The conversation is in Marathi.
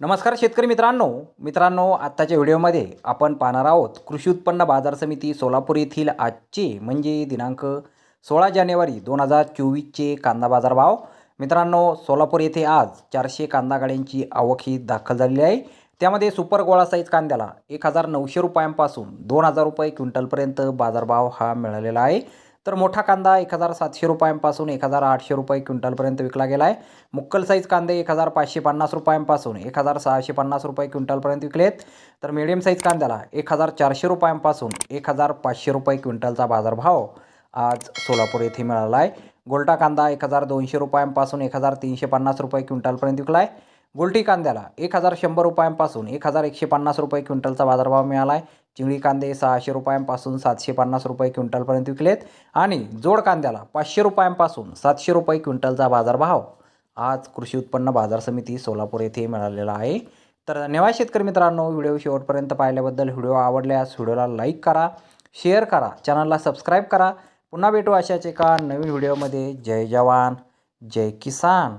नमस्कार शेतकरी मित्रांनो. मित्रांनो आत्ताच्या व्हिडिओमध्ये आपण पाहणार आहोत कृषी उत्पन्न बाजार समिती सोलापूर येथील आजचे म्हणजे दिनांक सोळा जानेवारी दोन हजार चोवीसचे कांदा बाजार भाव मित्रांनो सोलापूर येथे आज चारशे कांदा गाड्यांची आवक ही दाखल झालेली आहे. त्यामध्ये सुपर गोळा साईज कांद्याला एक हजार नऊशे रुपयांपासून दोन हजार रुपये क्विंटलपर्यंत बाजारभाव हा मिळालेला आहे. तर मोठा कांदा एक हजार सातशे रुपयांपासून एक हजार आठशे रुपये क्विंटलपर्यंत विकला गेला आहे मुक्कल साईज कांदे एक हजार पाचशे पन्नास रुपयांपासून एक हजार सहाशे पन्नास रुपये क्विंटलपर्यंत विकलेत. तर मिडियम साईज कांद्याला एक हजार चारशे रुपयांपासून एक हजार पाचशे रुपये क्विंटलचा बाजारभाव आज सोलापूर येथे मिळाला आहे गोल्टा कांदा एक हजार दोनशे रुपयांपासून एक हजार तीनशे पन्नास रुपये क्विंटलपर्यंत विकला आहे गोल्टी कांद्याला एक हजार शंभर रुपयांपासून एक हजार एकशे पन्नास रुपये क्विंटलचा बाजारभाव मिळाला आहे चिंगळी कांदे सहाशे रुपयांपासून सातशे पन्नास रुपये क्विंटलपर्यंत विकलेत आणि जोड कांद्याला पाचशे रुपयांपासून सातशे रुपये क्विंटलचा बाजारभाव. आज कृषी उत्पन्न बाजार समिती सोलापूर येथे मिळालेला आहे. तर धन्यवाद शेतकरी मित्रांनो व्हिडिओ शेवटपर्यंत पाहिल्याबद्दल व्हिडिओ आवडल्यास व्हिडिओला लाईक करा शेअर करा चॅनलला सबस्क्राईब करा. पुन्हा भेटू अशाच एका नवीन व्हिडिओमध्ये. जय जवान जय किसान.